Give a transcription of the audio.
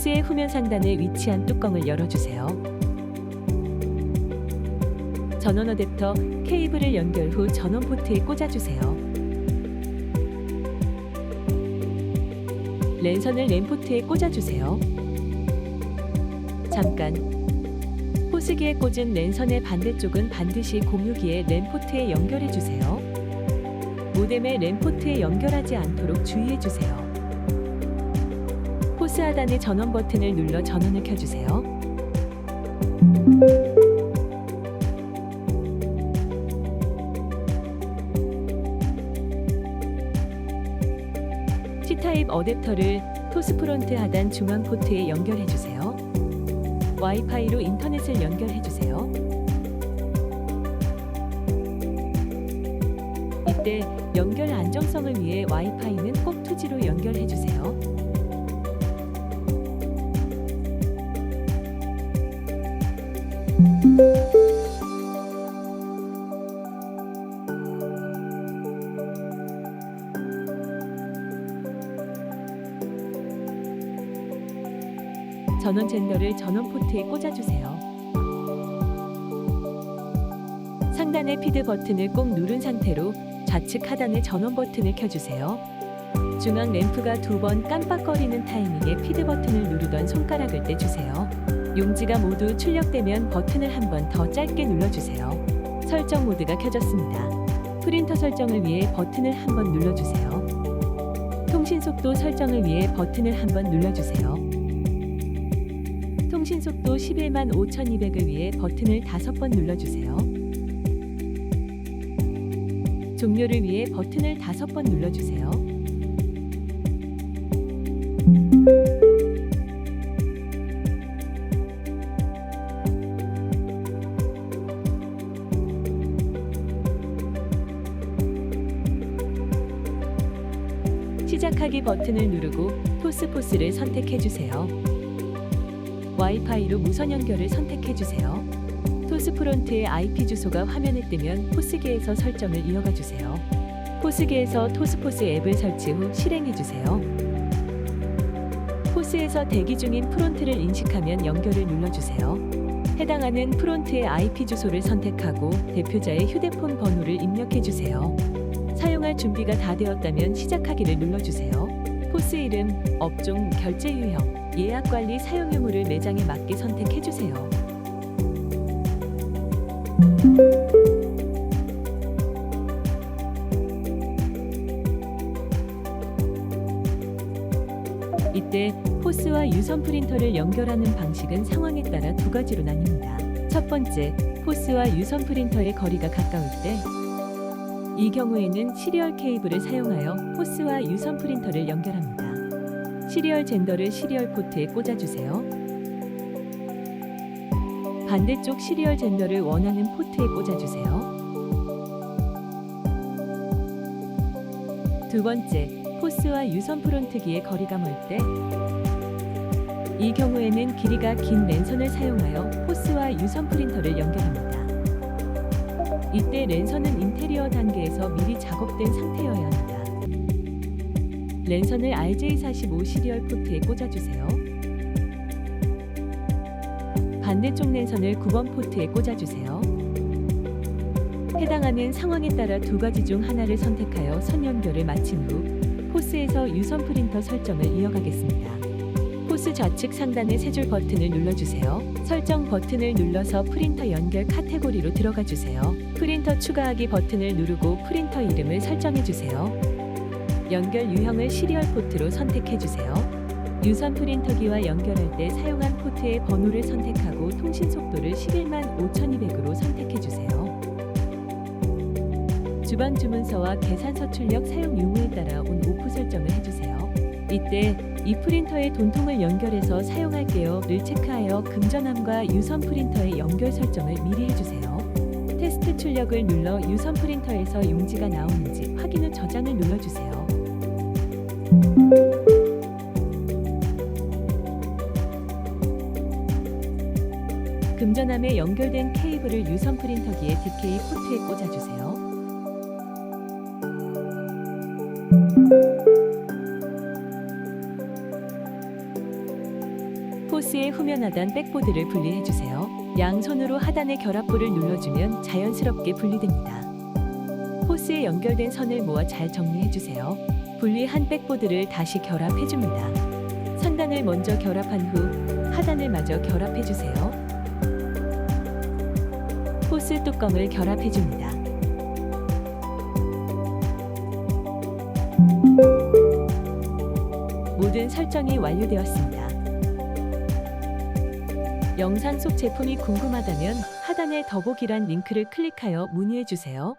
호스의 후면 상단에 위치한 뚜껑을 열어주세요. 전원 어댑터 케이블을 연결 후 전원 포트에 꽂아주세요. 랜선을 램포트에 꽂아주세요. 잠깐. 호스기에 꽂은 랜선의 반대쪽은 반드시 공유기의 램포트에 연결해 주세요. 모뎀의 램포트에 연결하지 않도록 주의해 주세요. 하단의 전원 버튼을 눌러 전원을 켜주세요. C타입 어댑터를 토스 프론트 하단 중앙 포트에 연결해 주세요. 와이파이로 인터넷을 연결해 주세요. 이때 연결 안정성을 위해 와이파이는 꼭 투지로 연결해 주세요. 전원 젠더를 전원 포트에 꽂아주세요. 상단의 피드 버튼을 꼭 누른 상태로 좌측 하단의 전원 버튼을 켜주세요. 중앙 램프가 두 번 깜빡거리는 타이밍에 피드 버튼을 누르던 손가락을 떼주세요. 용지가 모두 출력되면 버튼을 한 번 더 짧게 눌러주세요. 설정 모드가 켜졌습니다. 프린터 설정을 위해 버튼을 한 번 눌러주세요. 통신 속도 설정을 위해 버튼을 한 번 눌러주세요. 통신 속도 11만 5200을 위해 버튼을 다섯 번 눌러주세요. 종료를 위해 버튼을 다섯 번 눌러주세요. 시작하기 버튼을 누르고 토스포스를 선택해 주세요. 와이파이로 무선 연결을 선택해 주세요. 토스 프론트의 IP 주소가 화면에 뜨면 포스기에서 설정을 이어가 주세요. 포스기에서 토스포스 앱을 설치 후 실행해 주세요. 포스에서 대기 중인 프론트를 인식하면 연결을 눌러 주세요. 해당하는 프론트의 IP 주소를 선택하고 대표자의 휴대폰 번호를 입력해 주세요. 사용할 준비가 다 되었다면 시작하기를 눌러 주세요. 포스 이름, 업종, 결제 유형, 예약 관리 사용 유무를 매장에 맞게 선택해 주세요. 이때 포스와 유선 프린터를 연결하는 방식은 상황에 따라 두 가지로 나뉩니다. 첫 번째, 포스와 유선 프린터의 거리가 가까울 때, 이 경우에는 시리얼 케이블을 사용하여 포스와 유선 프린터를 연결합니다. 시리얼 젠더를 시리얼 포트에 꽂아주세요. 반대쪽 시리얼 젠더를 원하는 포트에 꽂아주세요. 두 번째, 포스와 유선 프론트기의 거리가 멀 때, 이 경우에는 길이가 긴 랜선을 사용하여 포스와 유선 프린터를 연결합니다. 이때 랜선은 인테리어 단계에서 미리 작업된 상태여야 합니다. 랜선을 RJ45 시리얼 포트에 꽂아주세요. 반대쪽 랜선을 9번 포트에 꽂아주세요. 해당하는 상황에 따라 두 가지 중 하나를 선택하여 선 연결을 마친 후 포스에서 유선 프린터 설정을 이어가겠습니다. 포스 좌측 상단의 세 줄 버튼을 눌러주세요. 설정 버튼을 눌러서 프린터 연결 카테고리로 들어가 주세요. 프린터 추가하기 버튼을 누르고 프린터 이름을 설정해 주세요. 연결 유형을 시리얼 포트로 선택해 주세요. 유선 프린터기와 연결할 때 사용한 포트의 번호를 선택하고 통신 속도를 11만 5200으로 선택해 주세요. 주방 주문서와 계산 서 출력 사용 유무에 따라 온 오프 설정을 해주세요. 이때 이 프린터의 돈통을 연결해서 사용할게요를 체크하여 금전함과 유선 프린터의 연결 설정을 미리 해주세요. 테스트 출력을 눌러 유선 프린터에서 용지가 나오는지 확인 후 저장을 눌러주세요. 금전함에 연결된 케이블을 유선 프린터기의 DK 포트에 꽂아주세요. 호스의 후면 하단 백보드를 분리해 주세요. 양손으로 하단의 결합부를 눌러주면 자연스럽게 분리됩니다. 호스에 연결된 선을 모아 잘 정리해 주세요. 분리한 백보드를 다시 결합해 줍니다. 상단을 먼저 결합한 후 하단을 마저 결합해 주세요. 호스 뚜껑을 결합해 줍니다. 모든 설정이 완료되었습니다. 영상 속 제품이 궁금하다면 하단의 더보기란 링크를 클릭하여 문의해 주세요.